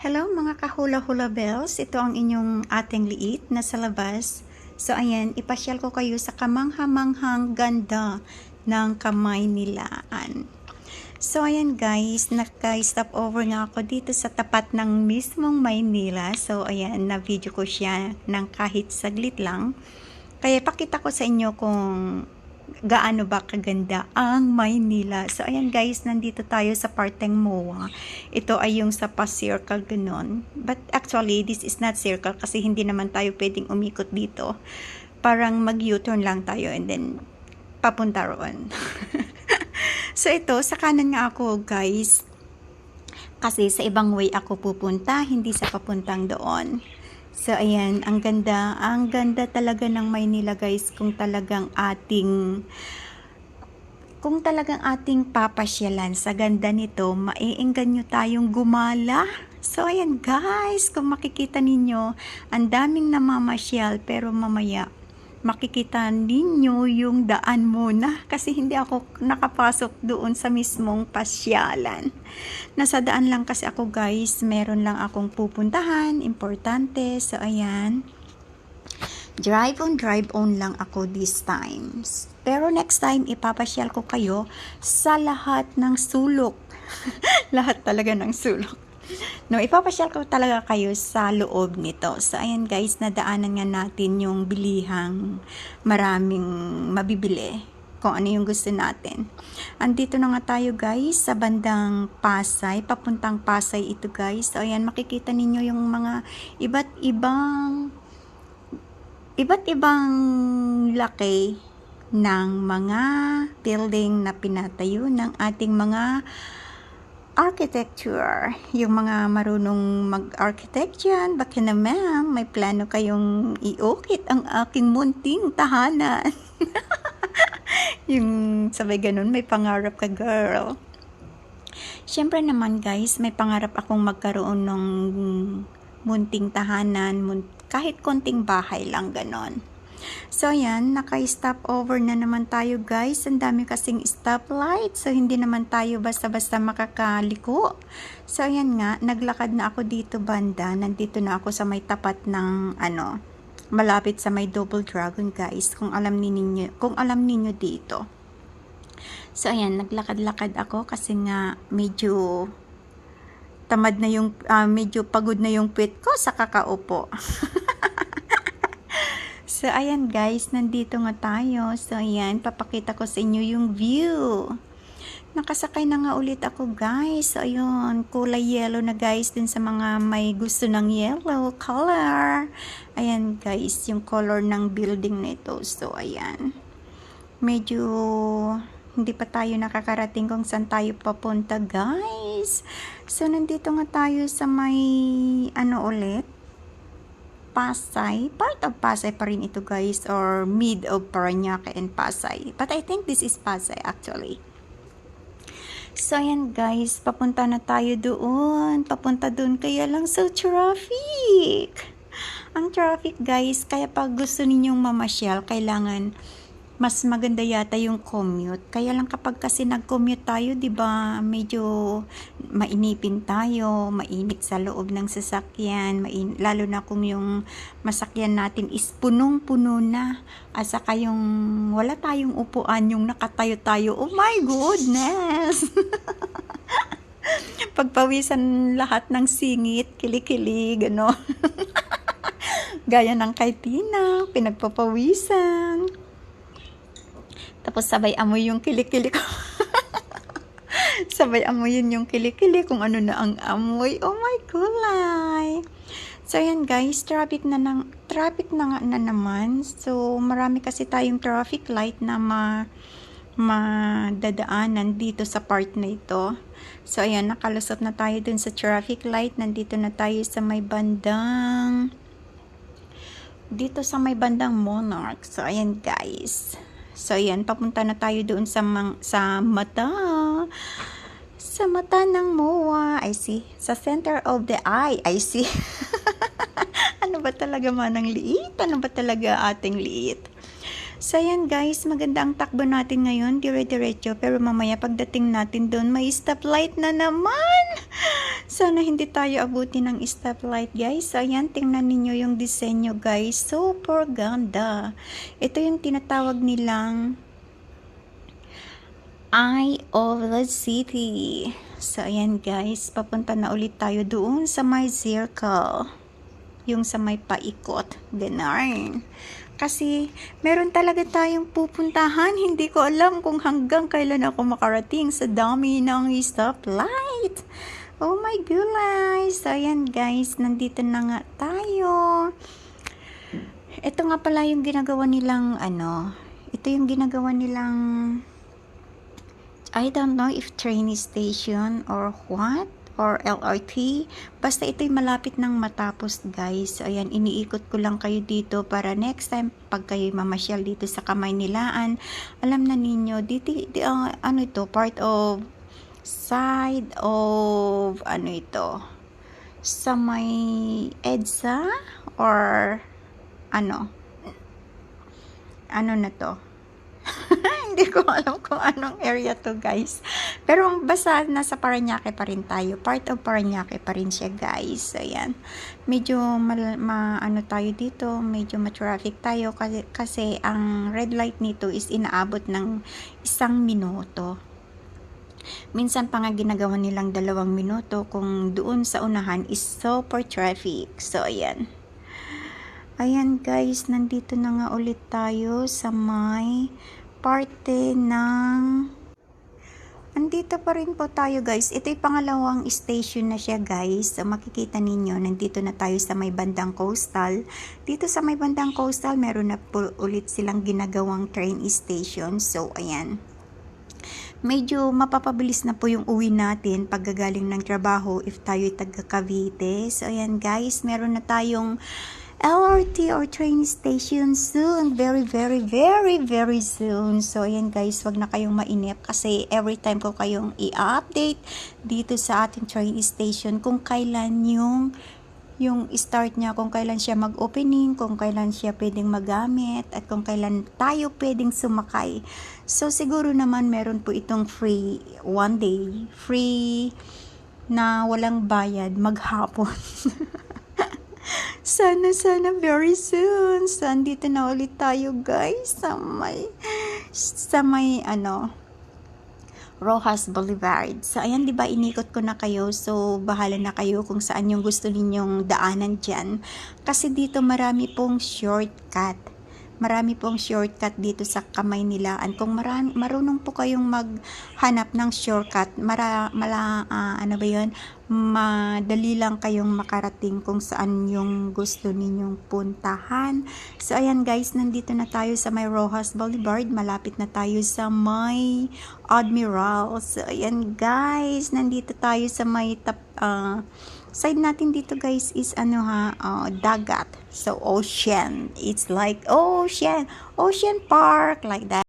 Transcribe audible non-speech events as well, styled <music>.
Hello mga kahula-hula bells, ito ang inyong ating liit na sa labas. So ayan, ipasyal ko kayo sa kamangha-manghang ganda ng kamay nilaan. So ayan guys, naka-stop over nga ako dito sa tapat ng mismong Maynila. So ayan, na-video ko siya ng kahit saglit lang. Kaya pakita ko sa inyo kung gaano ba kaganda ang Maynila. So, ayan guys, nandito tayo sa parteng MOA. Ito ay yung sa pa-circle ganon. But actually, this is not circle kasi hindi naman tayo pwedeng umikot dito. Parang mag-U-turn lang tayo and then papunta roon. <laughs> so, ito, sa kanan nga ako guys. Kasi sa ibang way ako pupunta, hindi sa papuntang doon. So, ayan, ang ganda. Ang ganda talaga ng Maynila, guys, kung talagang ating kung talagang ating papasyalan sa ganda nito, maiinggan nyo tayong gumala. So, ayan guys, kung makikita ninyo, ang daming namamasyal, pero mamaya, makikita ninyo yung daan muna kasi hindi ako nakapasok doon sa mismong pasyalan. Nasa daan lang kasi ako guys, meron lang akong pupuntahan, importante. So ayan, drive on, drive on lang ako this times. Pero next time, ipapasyal ko kayo sa lahat ng sulok. <laughs> lahat talaga ng sulok. No, ipapasyal ko talaga kayo sa loob nito. So, ayan guys, nadaanan nga natin yung bilihang maraming mabibili kung ano yung gusto natin. Andito na nga tayo guys sa bandang Pasay, papuntang Pasay ito guys. So, ayan, makikita ninyo yung mga iba't ibang iba't ibang laki ng mga building na pinatayo ng ating mga architecture. Yung mga marunong mag-architect yan, baka na ma'am, may plano kayong iukit ang aking munting tahanan. <laughs> yung sabay ganun, may pangarap ka girl. Siyempre naman guys, may pangarap akong magkaroon ng munting tahanan, kahit konting bahay lang ganon. So, ayan, naka-stop over na naman tayo guys. Ang dami kasing stoplight. So, hindi naman tayo basta-basta makakaliko. So, ayan nga, naglakad na ako dito banda. Nandito na ako sa may tapat ng, ano, malapit sa may double dragon guys. Kung alam ninyo, kung alam ninyo dito. So, ayan, naglakad-lakad ako kasi nga medyo tamad na yung, uh, medyo pagod na yung pit ko sa kakaupo. <laughs> So, ayan guys, nandito nga tayo. So, ayan, papakita ko sa inyo yung view. Nakasakay na nga ulit ako guys. So, ayun, kulay yellow na guys din sa mga may gusto ng yellow color. Ayan guys, yung color ng building na ito. So, ayan. Medyo hindi pa tayo nakakarating kung saan tayo papunta guys. So, nandito nga tayo sa may ano ulit Pasay. Part of Pasay pa rin ito guys or mid of Paranaque and Pasay. But I think this is Pasay actually. So ayan guys, papunta na tayo doon. Papunta doon kaya lang sa traffic. Ang traffic guys, kaya pag gusto ninyong mamasyal, kailangan mas maganda yata yung commute. Kaya lang kapag kasi nag-commute tayo, 'di ba, medyo mainipin tayo, mainit sa loob ng sasakyan, main, lalo na kung yung masakyan natin is punong-puno na. At saka yung wala tayong upuan, yung nakatayo tayo. Oh my goodness. <laughs> Pagpawisan lahat ng singit, kilikili, gano. <laughs> Gaya ng kay Tina, pinagpapawisan. Tapos sabay amoy yung kilikili ko. <laughs> sabay amoyin yung kilikili kung ano na ang amoy. Oh my kulay. So, ayan guys, traffic na, nang, traffic na na naman. So, marami kasi tayong traffic light na ma, madadaanan dito sa part na ito. So, ayan, nakalusot na tayo dun sa traffic light. Nandito na tayo sa may bandang, dito sa may bandang Monarch. So, ayan guys. So, ayan, papunta na tayo doon sa, mang, sa mata. Sa mata ng MOA. I see. Sa center of the eye. I see. <laughs> ano ba talaga man ang liit? Ano ba talaga ating liit? So, ayan guys, maganda ang takbo natin ngayon, dire-diretso. Pero mamaya pagdating natin doon, may stoplight na naman. Sana hindi tayo abutin ng stoplight guys. Ayan, tingnan ninyo yung disenyo guys. Super ganda. Ito yung tinatawag nilang Eye of the City. So, ayan guys, papunta na ulit tayo doon sa my circle. Yung sa may paikot. Ganarn. Kasi, meron talaga tayong pupuntahan. Hindi ko alam kung hanggang kailan ako makarating sa dami ng stoplight. Oh my goodness. So, ayan guys, nandito na nga tayo. Ito nga pala yung ginagawa nilang, ano, ito yung ginagawa nilang I don't know if train station or what or LRT. Basta ito'y malapit ng matapos guys. So, ayan, iniikot ko lang kayo dito para next time pag kayo mamasyal dito sa Kamay Nilaan, alam na ninyo, dito, di, ah, ano ito, part of side of ano ito sa may EDSA or ano ano na to <laughs> hindi ko alam kung anong area to guys. Pero ang basta nasa Paranaque pa rin tayo. Part of Paranaque pa rin siya guys. Ayan. Medyo mal, ma, ano tayo dito. Medyo ma-traffic tayo kasi, kasi ang red light nito is inaabot ng isang minuto. Minsan pa nga ginagawa nilang dalawang minuto kung doon sa unahan is super traffic. So, ayan. Ayan guys, nandito na nga ulit tayo sa may parte ng Andito pa rin po tayo guys. Ito'y pangalawang station na siya guys. So, makikita ninyo, nandito na tayo sa may bandang coastal. Dito sa may bandang coastal, meron na po ulit silang ginagawang train station. So, ayan. Medyo mapapabilis na po yung uwi natin paggagaling ng trabaho if tayo'y taga Cavite. So, ayan guys, meron na tayong LRT or train station soon. Very, very, very, very soon. So, ayan guys, wag na kayong mainip kasi every time ko kayong i-update dito sa ating train station kung kailan yung yung start niya, kung kailan siya mag-opening, kung kailan siya pwedeng magamit, at kung kailan tayo pwedeng sumakay. So, siguro naman meron po itong free one day, free na walang bayad maghapon. <laughs> sana, sana very soon. So, andito na ulit tayo guys sa may, sa may ano, Rojas Boulevard. So, ayan, di ba, inikot ko na kayo. So, bahala na kayo kung saan yung gusto ninyong daanan dyan. Kasi dito marami pong shortcut. Marami pong shortcut dito sa kamay nilaan. Kung marami, marunong po kayong maghanap ng shortcut, mara, mala, ah, ano ba yun? Madali lang kayong makarating kung saan yung gusto ninyong puntahan. So, ayan guys, nandito na tayo sa may Rojas Boulevard. Malapit na tayo sa may Admiral. So, ayan guys, nandito tayo sa may tap, ah, side natin dito guys is ano ha, uh, dagat. So, ocean. It's like ocean. Ocean park like that.